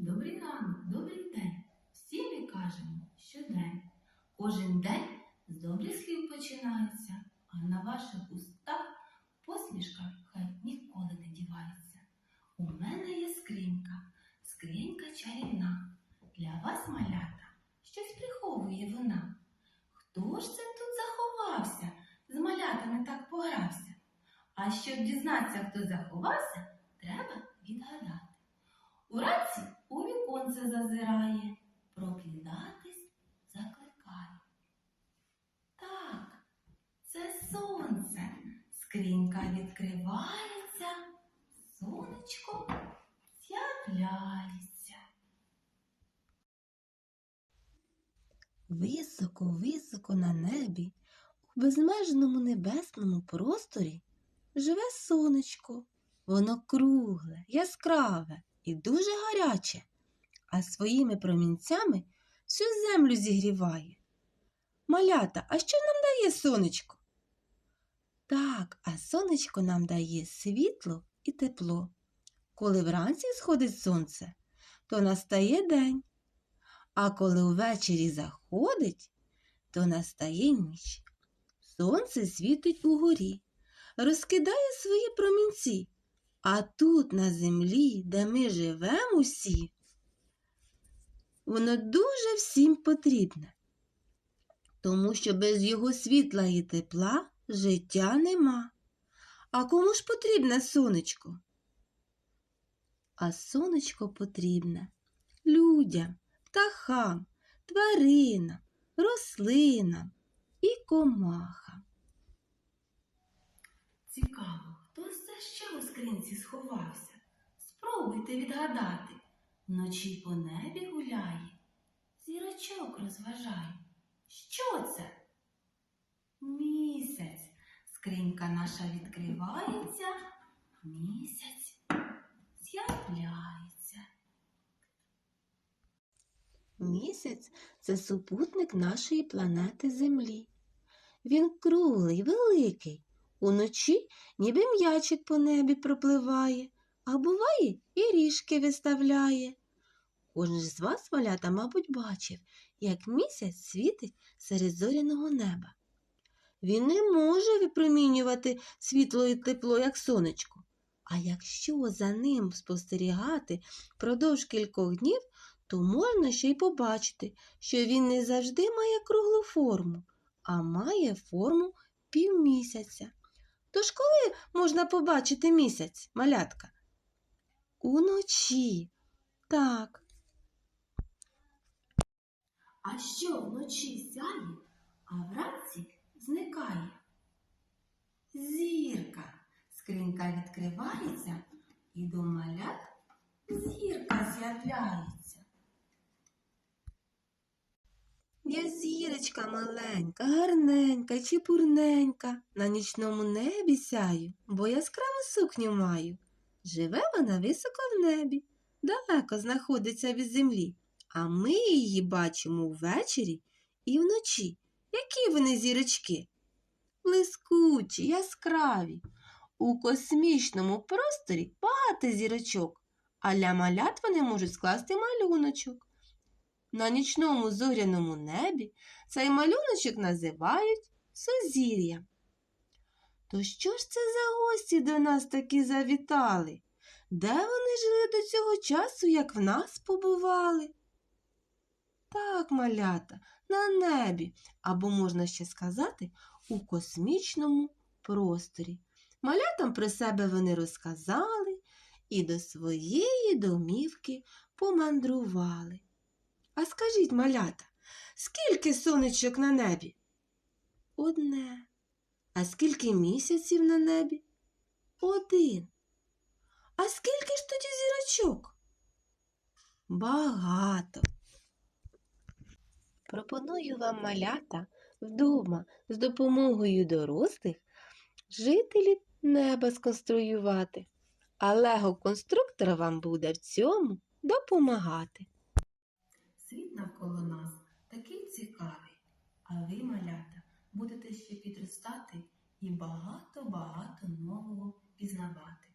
Добрий ранок, добрий день. Всі ми кажемо щодень. Кожен день з добрих слів починається, а на ваших устах посмішка хай ніколи не дівається. У мене є скринька, скринька чарівна. Для вас, малята, щось приховує вона. Хто ж це тут заховався? З малятами так погрався. А щоб дізнатися, хто заховався, треба відгадати. У віконце зазирає, прокидатись закликає. Так, це сонце. Скринька відкривається, сонечко з'являється. Високо-високо на небі, у безмежному небесному просторі живе сонечко. Воно кругле, яскраве і дуже гаряче, а своїми промінцями всю землю зігріває. Малята, а що нам дає сонечко? Так, а сонечко нам дає світло і тепло. Коли вранці сходить сонце, то настає день. А коли увечері заходить, то настає ніч. Сонце світить угорі, розкидає свої промінці. А тут, на землі, де ми живемо усі, воно дуже всім потрібне, тому що без його світла і тепла життя нема. А кому ж потрібне сонечко? А сонечко потрібне людям птахам, тваринам, рослинам і комахам. Цікаво, хто це ще у скринці сховався? Спробуйте відгадати. Вночі по небі гуляє, зірочок розважає. Що це? Місяць. Скринька наша відкривається, місяць з'являється. Місяць це супутник нашої планети Землі. Він круглий, великий. Уночі ніби м'ячик по небі пропливає, а буває і ріжки виставляє. Кожен з вас, малята, мабуть, бачив, як місяць світить серед зоряного неба. Він не може випромінювати світло і тепло, як сонечко. А якщо за ним спостерігати впродовж кількох днів, то можна ще й побачити, що він не завжди має круглу форму, а має форму півмісяця. Тож коли можна побачити місяць, малятка? Уночі. Так, А що вночі сяє, а вранці зникає? Зірка. Скринька відкривається і до малят зірка з'являється. я зірочка маленька, гарненька, чепурненька, на нічному небі сяю, бо яскраву сукню маю. Живе вона високо в небі, далеко знаходиться від землі, а ми її бачимо ввечері і вночі. Які вони зірочки? Блискучі, яскраві. У космічному просторі багато зірочок, а для малят вони можуть скласти малюночок. На нічному зоряному небі цей малюночок називають сузір'ям. То що ж це за гості до нас такі завітали? Де вони жили до цього часу, як в нас побували? Так, малята, на небі, або можна ще сказати, у космічному просторі. Малятам про себе вони розказали і до своєї домівки помандрували. А скажіть, малята, скільки сонечок на небі? Одне. А скільки місяців на небі? Один. А скільки ж тоді зірочок? Багато. Пропоную вам малята вдома з допомогою дорослих жителів неба сконструювати, а лего-конструктор вам буде в цьому допомагати. Світ навколо нас такий цікавий, а ви, малята, будете ще підростати і багато-багато нового пізнавати.